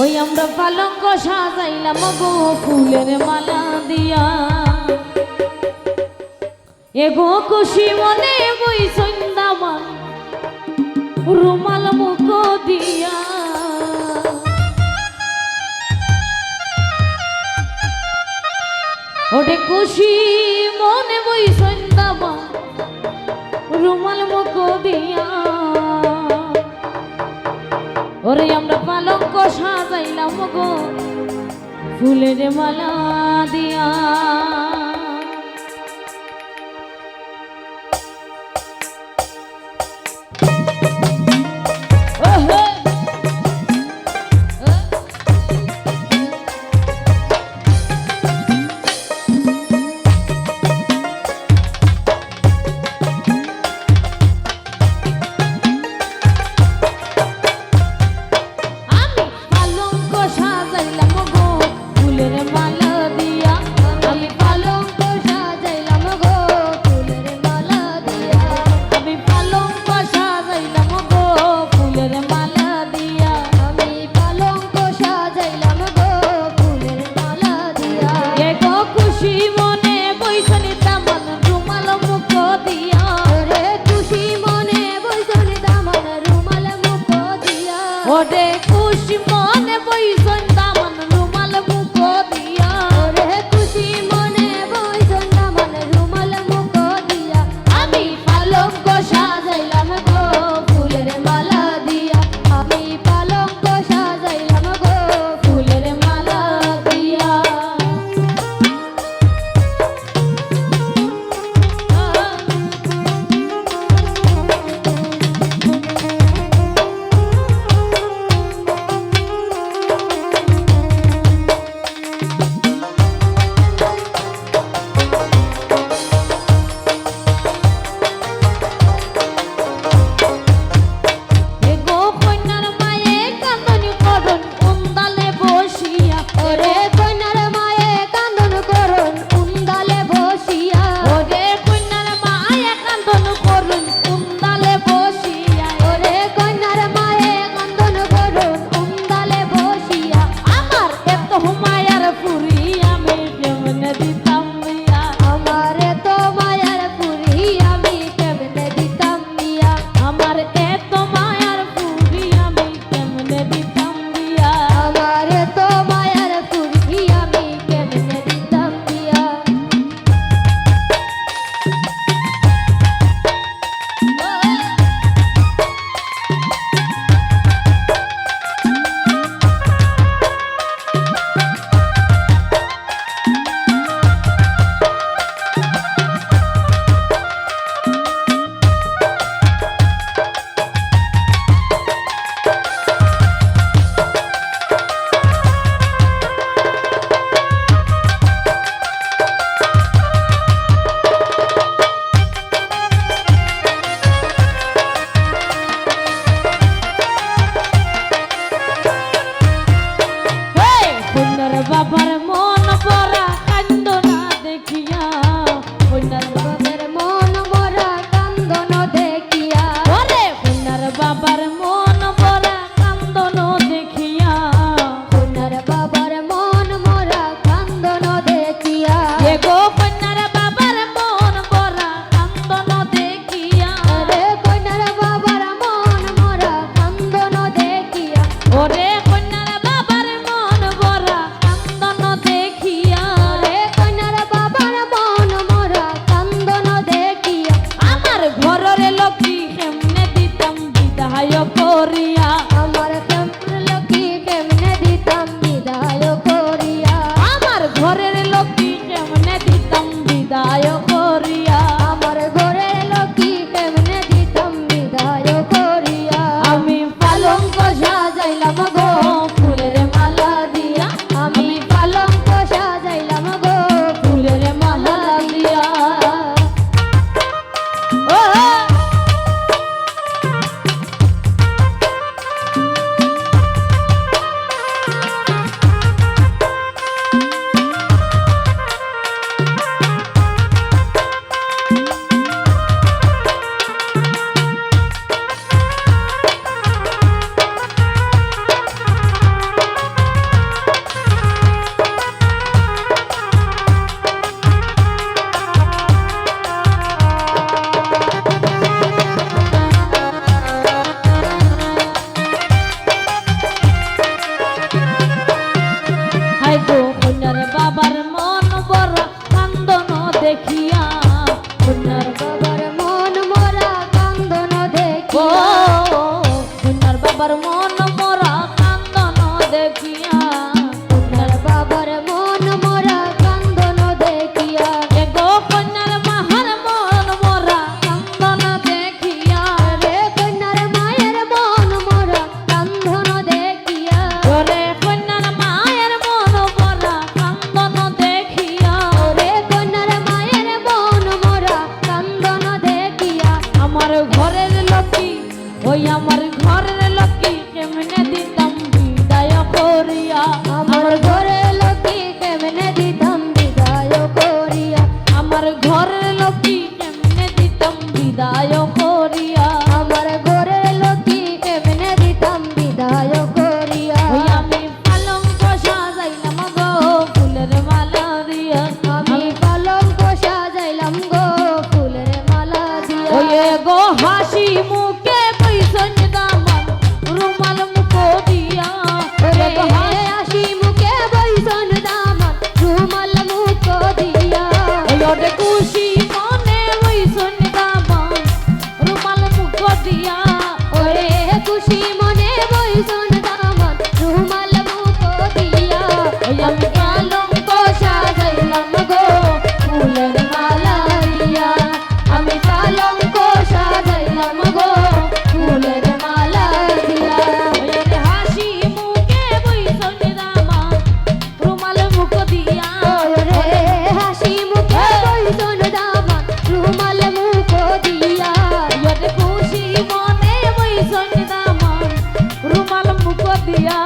ওই আমরা পালঙ্ক সাজাইলাম গো ফুলের মালা দিয়া। এগো খুশি মনে বই সন্ধ্যামান রুমাল মুখ দিয়া। ওটে খুশি মনে বই সন্ধ্যামান রুমাল মুখ দিয়া। ওরে আমরা পালঙ্ক সাজাইলাম গো। ফুলের মালা দিয়া। ওই আমার ঘরের লক্ষ্মী। খুশি দিয়া।